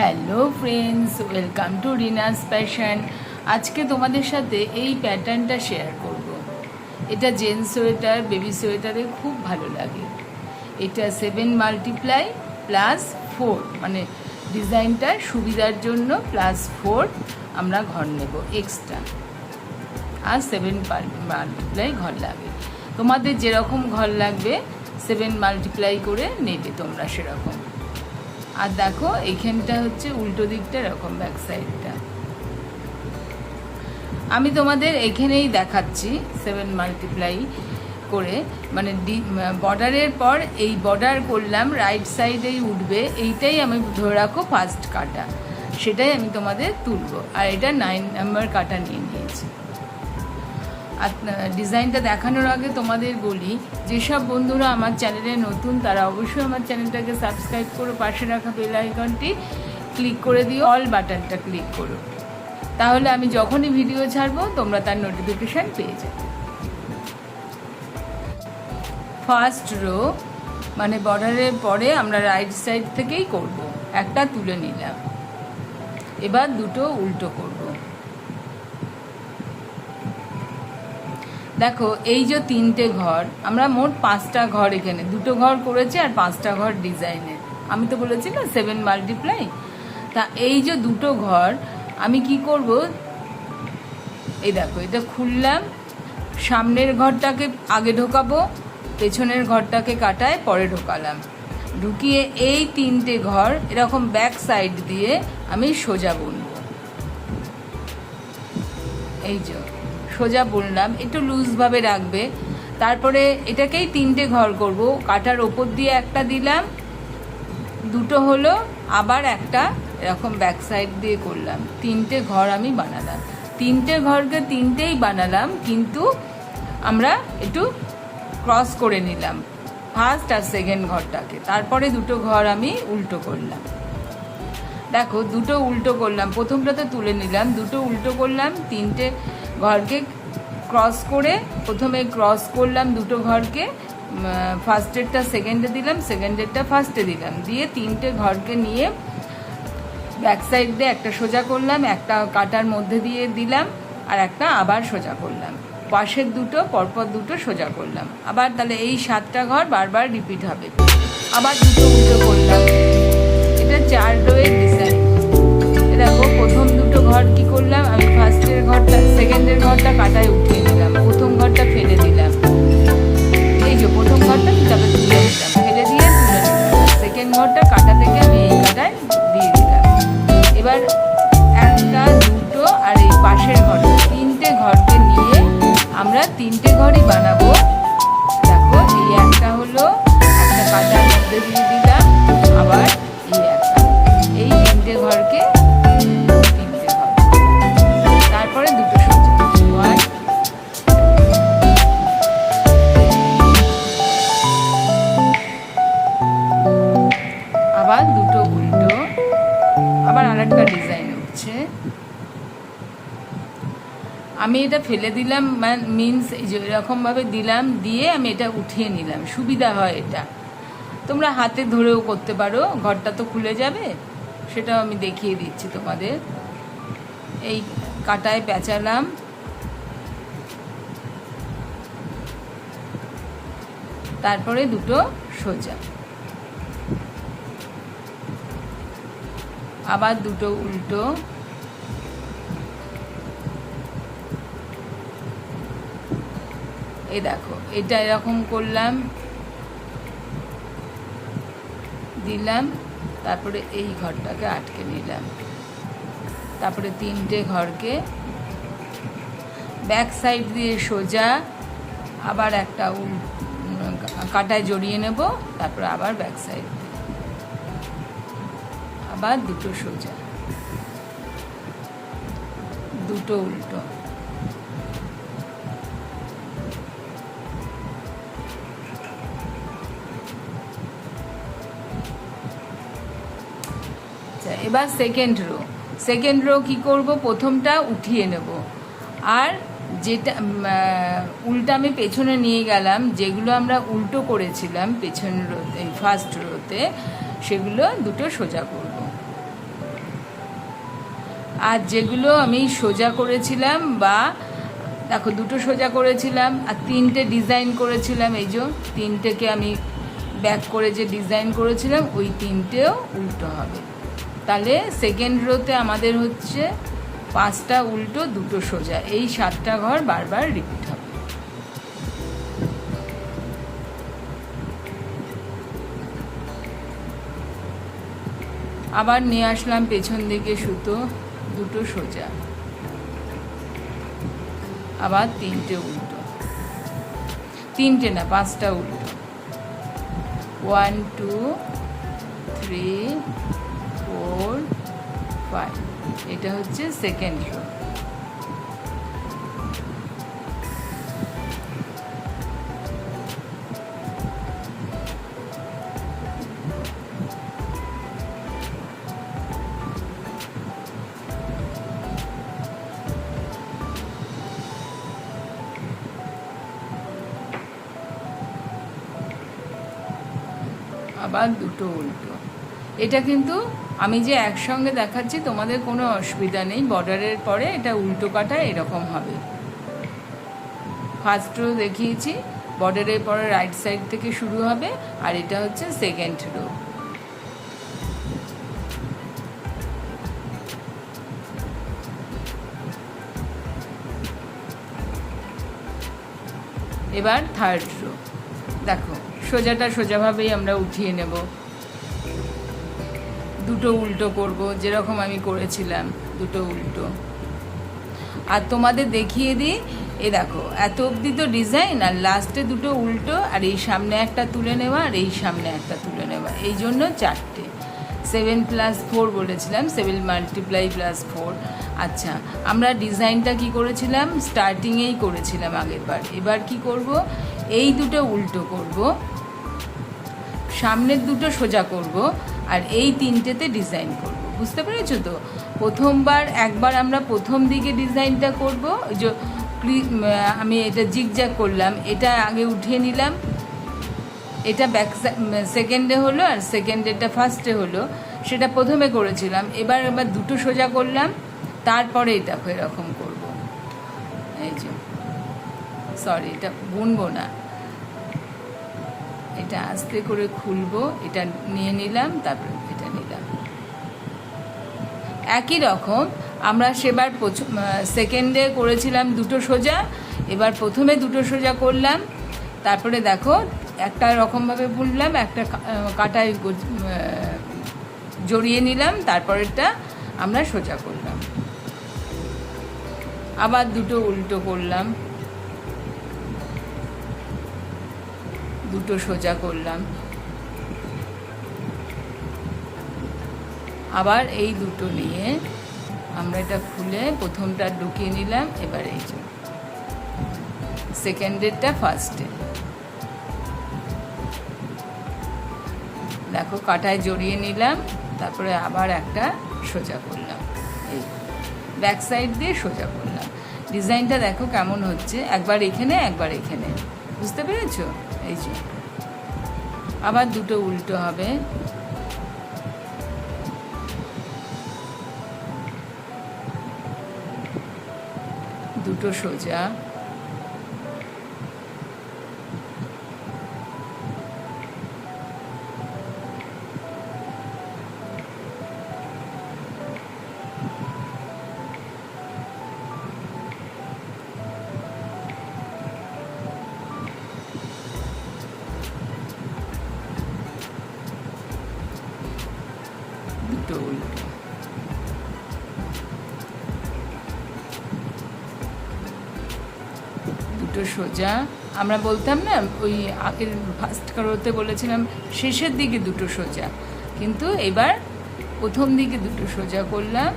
Hello friends welcome to Rina's passion আজকে তোমাদের সাথে এই প্যাটার্নটা শেয়ার করব। এটা জেন্টস সোয়েটার বেবি সোয়েটারে খুব ভালো লাগে। এটা সেভেন মাল্টিপ্লাই প্লাস ফোর মানে ডিজাইনটার সুবিধার জন্য প্লাস ফোর আমরা ঘর নেব এক্সট্রা আর সেভেন মাল্টিপ্লাই ঘর লাগে। তোমাদের যেরকম ঘর লাগবে সেভেন মাল্টিপ্লাই করে নেবে তোমরা সেরকম। আর দেখো এইখানটা হচ্ছে উল্টো দিকটা, এরকম ব্যাক সাইডটা আমি তোমাদের এখানেই দেখাচ্ছি সেভেন মাল্টিপ্লাই করে। মানে ডি বর্ডারের পর এই বর্ডার করলাম রাইট সাইডেই উঠবে, এইটাই আমি ধরে রাখো ফার্স্ট কাটা। সেটাই আমি তোমাদের তুলবো। আর এটা নাইন নাম্বার কাটা নিয়ে নিয়েছি। ডিজাইনটা দেখানোর আগে তোমাদের বলি, যেসব বন্ধুরা আমার চ্যানেলে নতুন, তারা অবশ্যই আমার চ্যানেলটাকে সাবস্ক্রাইব করো পাশে রাখা বেল আইকনটি ক্লিক করে দিও অল বাটনটা ক্লিক করো। তাহলে আমি যখনই ভিডিও ছাড়বো, তোমরা তার নোটিফিকেশান পেয়ে যাবে। ফার্স্ট রো মানে বর্ডারের পরে আমরা রাইট সাইড থেকেই করব। একটা তুলে নিলাম। এবার দুটো উল্টো করব। দেখো, এই যে তিনটে ঘর, আমরা মোট পাঁচটা ঘর এখানে। দুটো ঘর করেছি আর পাঁচটা ঘর ডিজাইনের। আমি তো বলেছি না সেভেন মাল্টিপ্লাই তা এই যে দুটো ঘর, আমি কি করব? এই দেখো, এটা খুললাম। সামনের ঘরটাকে আগে ঢোকাবো, পেছনের ঘরটাকে কাটায় পরে ঢোকালাম। ঢুকিয়ে এই তিনটে ঘর এরকম ব্যাক সাইড দিয়ে আমি সোজা বুনবো। এই যে। সোজা বললাম, একটু লুজভাবে রাখবে। তারপরে এটাকেই তিনটে ঘর করব। কাটার ওপর দিয়ে একটা দিলাম, দুটো হলো, আবার একটা এরকম ব্যাক সাইড দিয়ে করলাম। তিনটে ঘর আমি বানালাম। তিনটে ঘরকে তিনটেই বানালাম, কিন্তু আমরা একটু ক্রস করে নিলাম ফার্স্ট আর সেকেন্ড ঘরটাকে। তারপরে দুটো ঘর আমি উল্টো করলাম। দেখো, দুটো উল্টো করলাম। প্রথমটাতে তুলে নিলাম, দুটো উল্টো করলাম, তিনটে ঘরকে ক্রস করে প্রথমে ক্রস করলাম দুটো ঘরকে ফার্স্টেরটা সেকেন্ডে দিলাম সেকেন্ডেরটা ফার্স্টে দিলাম। দিয়ে তিনটে ঘরকে নিয়ে ব্যাক সাইড দিয়ে একটা সোজা করলাম, একটা কাটার মধ্যে দিয়ে দিলাম, আর একটা আবার সোজা করলাম। পাশের দুটো, পরপর দুটো সোজা করলাম। আবার তাহলে এই সাতটা ঘর বারবার রিপিট হবে। আবার দুটো উল্টো করলাম। এটা চার রোয়ের ডিজাইন ঘর কি করলাম? আমি ফার্স্টের ঘরটা সেকেন্ডের ঘরটা কাটায় উঠিয়ে দিলাম। প্রথম ঘরটা ফেলে দিলাম। এই যে প্রথম ঘরটা তবে তুলে দিলাম ফেলে দিয়ে তুলে দিলাম সেকেন্ড ঘরটা কাটা থেকে আমি এই কাটায় দিয়ে দিলাম। এবার একটা, দুটো আর এই পাশের ঘরটা তিনটে ঘরকে নিয়ে আমরা তিনটে ঘরই বানাবো। দেখো, এই একটা হলো, একটা কাটার মধ্যে দিয়ে দিলাম। আবার আমি এটা ফেলে দিলাম মিনস এই যে এরকমভাবে দিলাম, দিয়ে আমি এটা উঠিয়ে নিলাম। সুবিধা হয় এটা। তোমরা হাতে ধরেও করতে পারো, ঘরটা তো খুলে যাবে, সেটাও আমি দেখিয়ে দিচ্ছি তোমাদের। এই কাটায় পেঁচালাম। তারপরে দুটো সোজা। আবার দুটো উল্টো। এই দেখো, এটা এরকম করলাম, দিলাম, তারপরে এই ঘরটাকে আটকে নিলাম। তারপরে তিনটে ঘরকে ব্যাক সাইড দিয়ে সোজা আবার একটা উল কাটায় জড়িয়ে নেব, তারপরে আবার ব্যাক সাইড আবার দুটো সোজা। দুটো উল্টো। আচ্ছা এবার সেকেন্ড রো সেকেন্ড রো কী করব? প্রথমটা উঠিয়ে নেব। আর যেটা উল্টা আমি পেছনে নিয়ে গেলাম, যেগুলো আমরা উল্টো করেছিলাম পেছন রোতে ফার্স্ট রোতে সেগুলো দুটো সোজা করব। আর যেগুলো আমি সোজা করেছিলাম বা, দেখো, দুটো সোজা করেছিলাম আর তিনটে ডিজাইন করেছিলাম। এই যে, তিনটেকে আমি ব্যাক করে যে ডিজাইন করেছিলাম, ওই তিনটেও উল্টো হবে। তাহলে সেকেন্ড রোতে আমাদের হচ্ছে পাঁচটা, উল্টো, দুটো সোজা। এই সাতটা ঘর বারবার রিপিট হবে। আবার নিয়ে আসলাম পেছন দিকে সুতো, দুটো সোজা। আবার তিনটে উল্টো। তিনটে না, পাঁচটা উল্টো। One two three four five এটা হচ্ছে সেকেন্ড রো আবার দুটো উল্টো। এটা কিন্তু আমি যে একসঙ্গে দেখাচ্ছি, তোমাদের কোনো অসুবিধা নেই। বর্ডারের পরে এটা উল্টো কাটা এরকম হবে। ফার্স্ট রো দেখিয়েছি, বর্ডারের পরে রাইট সাইড থেকে শুরু হবে, আর এটা হচ্ছে সেকেন্ড রো এবার থার্ড রো দেখো, সোজাটা সোজাভাবেই আমরা উঠিয়ে নেব। দুটো উল্টো করব, যেরকম আমি করেছিলাম, দুটো উল্টো। আর তোমাদের দেখিয়ে দিই, এ দেখো, এত অবধি তো ডিজাইন আর লাস্টে দুটো উল্টো, আর এই সামনে একটা তুলে নেওয়া, আর এই সামনে একটা তুলে নেওয়া, এই জন্য চারটে। সেভেন প্লাস ফোর বলেছিলাম সেভেন মাল্টিপ্লাই প্লাস ফোর আচ্ছা আমরা ডিজাইনটা কি করেছিলাম? স্টার্টিংয়েই করেছিলাম আগের বার এবার কি করব? এই দুটো উল্টো করব। সামনের দুটো সোজা করব। আর এই তিনটেতে ডিজাইন করব, বুঝতে পেরেছ তো? প্রথমবার, একবার আমরা প্রথম দিকে ডিজাইনটা করব আমি এটা জিগজ্যাগ করলাম, এটা আগে উঠিয়ে নিলাম, এটা ব্যাক সেকেন্ডে হলো আর সেকেন্ডেরটা ফার্স্টে হলো, সেটা প্রথমে করেছিলাম। এবার এবার দুটো সোজা করলাম, তারপরে এটা এরকম করব। এই যে সরি এটা বুনবো না। এটা আস্তে করে খুলবো, এটা নিয়ে নিলাম, তারপরে এটা নিলাম। একই রকম, আমরা সেবার সেকেন্ডে করেছিলাম দুটো সোজা, এবার প্রথমে দুটো সোজা করলাম, তারপরে দেখো, একটা রকমভাবে বুনলাম, একটা কাটায় জড়িয়ে নিলাম, তারপরেরটা আমরা সোজা করলাম। আবার দুটো উল্টো করলাম। দুটো সোজা করলাম। আবার এই দুটো নিয়ে আমরা এটা খুলে প্রথমটা ঢুকিয়ে নিলাম, এবার এই যে সেকেন্ডেরটা ফার্স্টে। দেখো, কাটায় জড়িয়ে নিলাম, তারপরে আবার একটা সোজা করলাম। এই ব্যাক সাইড দিয়ে সোজা করলাম। ডিজাইনটা দেখো কেমন হচ্ছে, একবার এখানে একবার এখানে। বুঝতে পেরেছ? এই যে। আবার দুটো উল্টো হবে। দুটো সোজা। দুটো সোজা। আমরা বলতাম না, ওই আগের ফার্স্ট কারোতে বলেছিলাম, শেষের দিকে দুটো সোজা। কিন্তু এবার প্রথম দিকে দুটো সোজা করলাম।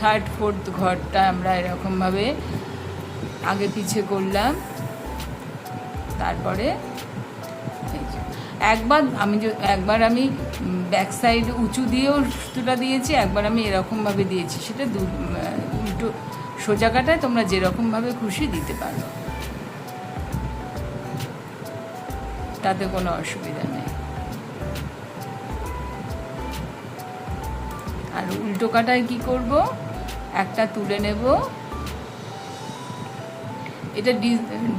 থার্ড ফোর্থ ঘরটা আমরা এরকমভাবে আগে পিছে করলাম। তারপরে একবার আমি একবার আমি ব্যাক সাইড উঁচু দিয়েও সুতোটা দিয়েছি, একবার আমি এরকমভাবে দিয়েছি। সেটা দু উল্টো সোজা কাটায় তোমরা যেরকমভাবে খুশি দিতে পারো। তাতে কোনো অসুবিধা নেই। আর উল্টো কাটায় কি করব? একটা তুলে নেব। এটা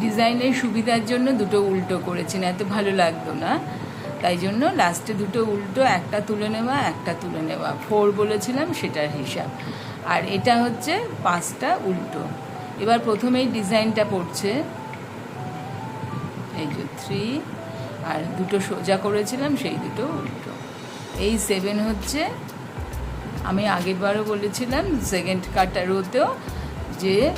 ডিজাইনের সুবিধার জন্য দুটো উল্টো করেছি, না এত ভালো লাগতো না। তাই জন্য লাস্টে দুটো উল্টো, একটা তুলে নেওয়া, একটা তুলে নেওয়া। ফোর বলেছিলাম, সেটার হিসাব। আর এটা হচ্ছে পাঁচটা উল্টো। এবার প্রথমেই ডিজাইনটা পড়ছে। এই যে থ্রি আর দুটো সোজা করেছিলাম, সেই দুটো উল্টো। এই সেভেন হচ্ছে, আমি আগের বারও বলেছিলাম সেকেন্ড কাটা রোতেও যে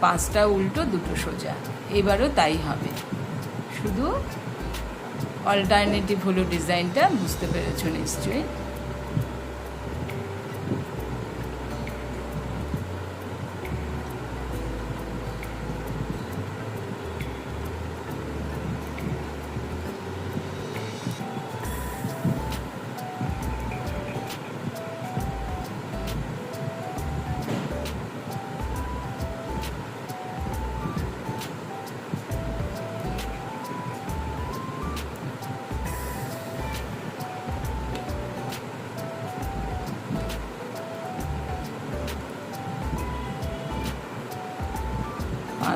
পাঁচটা উল্টো, দুটো সোজা। এবারও তাই হবে। শুধু অল্টারনেটিভ হলো ডিজাইনটা, বুঝতে পেরেছ নিশ্চয়ই?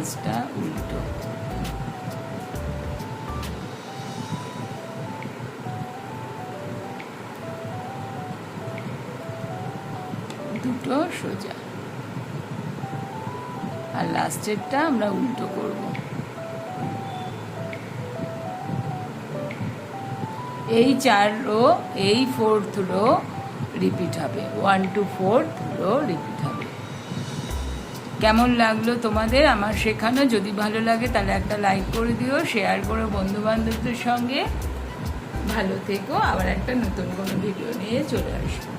পাঁচটা উল্টো। দুটো সোজা। আর লাস্টেরটা আমরা উল্টো করব। এই চার রো এই ফোর্থ রো রিপিট হবে। One two fourth row repeat কেমন লাগল তোমাদের আমার শেখানো? যদি ভালো লাগে তাহলে একটা লাইক করে দিও শেয়ার করো বন্ধু বান্ধবদের সঙ্গে। ভালো থেকো, আবার একটা নতুন কোনো ভিডিও নিয়ে চলে আসব।